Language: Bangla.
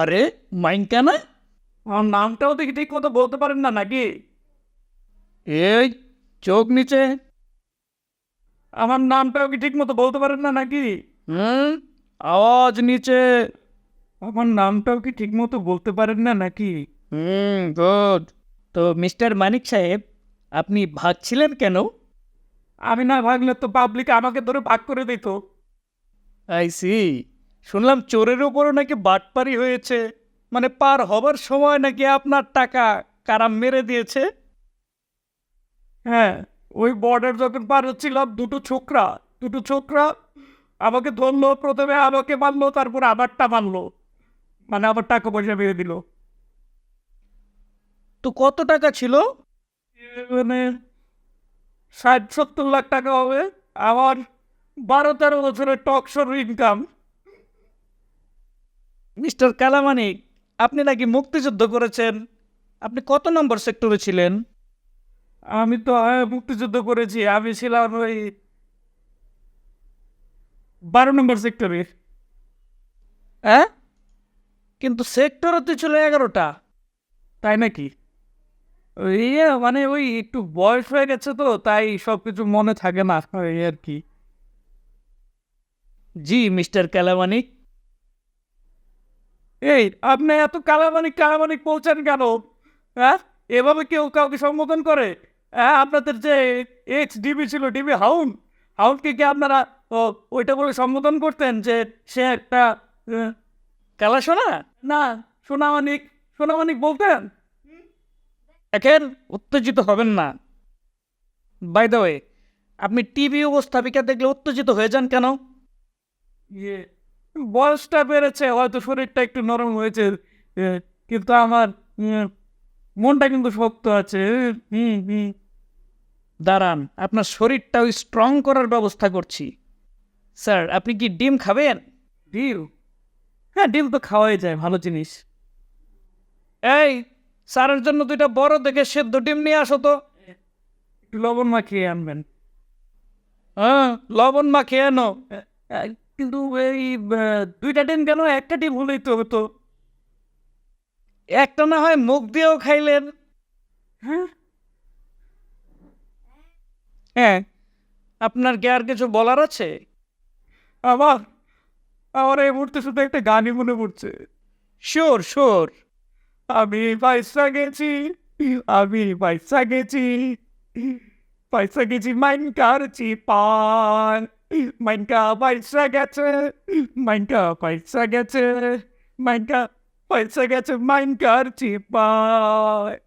আরে মাইনকা না আমার নামটাও দেখি ঠিক মতো বলতে পারেন না নাকি? এই চোখ নিচে। আমার নামটাও কি ঠিক মতো বলতে পারেন না নাকি? হুম আওয়াজ নিচে। আমার নামটাও কি ঠিক মতো বলতে পারেন না নাকি? হুম গুড তো মিস্টার মানিক সাহেব আপনি ভাগছিলেন কেন? আমি না ভাগলে তো পাবলিক আমাকে ধরে ভাগ করে দিত। আই সি শুনলাম চোরের উপরও নাকি বাটপারি হয়েছে। মানে পার হবার সময় নাকি আপনার টাকা কারা মেরে দিয়েছে? হ্যাঁ ওই বর্ডার যখন পার হচ্ছিলাম, দুটো ছোকরা দুটো ছোকরা আমাকে ধরলো, প্রথমে আমাকে মারলো, তারপর আমারটা মারলো। মানে আমার টাকা পয়সা মেরে দিল। তো কত টাকা ছিল? মানে ষাট, সত্তর লাখ টাকা হবে। আমার বারো তেরো বছরের টকশোর ইনকাম মিস্টার কালামানিক আপনি নাকি মুক্তিযুদ্ধ করেছেন? আপনি কত নম্বর সেক্টরে ছিলেন? আমি তো মুক্তিযুদ্ধ করেছি। আমি ছিলাম ওই বারো নম্বর সেক্টরে। হ্যাঁ কিন্তু সেক্টরও তো ছিল এগারোটা। তাই নাকি? ইয়ে, মানে ওই একটু বয়স হয়ে গেছে তো তাই সব কিছু মনে থাকে না এই আর কি। জি মিস্টার কালামানিক। এই, আপনি এত কালামানিক কালামানিক বলছেন কেন? হ্যাঁ? এভাবে কেউ কাউকে সম্বোধন করে? হ্যাঁ আপনাদের যে এক্স ডিবি ছিল ডিবি হাউন হাউনকে কি আপনারা ওইটা বলে সম্বোধন করতেন যে সে একটা কালা সোনা? না, সোনামানিক সোনামানিক বলতেন? এখন উত্তেজিত হবেন না। বাই দ্য ওয়ে আপনি টিভি উপস্থাপিকা দেখলে উত্তেজিত হয়ে যান কেন? ইয়ে বয়সটা বেড়েছে হয়তো শরীরটা একটু নরম হয়েছে কিন্তু আমার মনটা কিন্তু শক্ত আছে হুম হুম দাঁড়ান আপনার শরীরটাও স্ট্রং করার ব্যবস্থা করছি। স্যার আপনি কি ডিম খাবেন? ডিম? হ্যাঁ ডিম তো খাওয়াই যায় ভালো জিনিস। এই স্যারের জন্য দুইটা বড় দেখে সেদ্ধ ডিম নিয়ে আসো তো। একটু লবণ মাখিয়ে আনবেন। হ্যাঁ লবণ মাখিয়ে আনো। কিন্তু এই দুইটা ডিম কেন একটা ডিম হলেই তো হতো। একটা না হয় মুখ দিয়েও খাইলেন। হ্যাঁ? হ্যাঁ আপনার কি আর কিছু বলার আছে? আমার আমার এই মুহূর্তে শুধু একটা গানই মনে পড়ছে। Sure sure. আমি পয়সা গেছি, আমি পয়সা গেছি। পয়সা গেছি মাইন কারছি পান মাইনকা পয়সা গেছে মাইনকা পয়সা গেছে মাইনকা পয়সা গেছে মাইন কারছি পান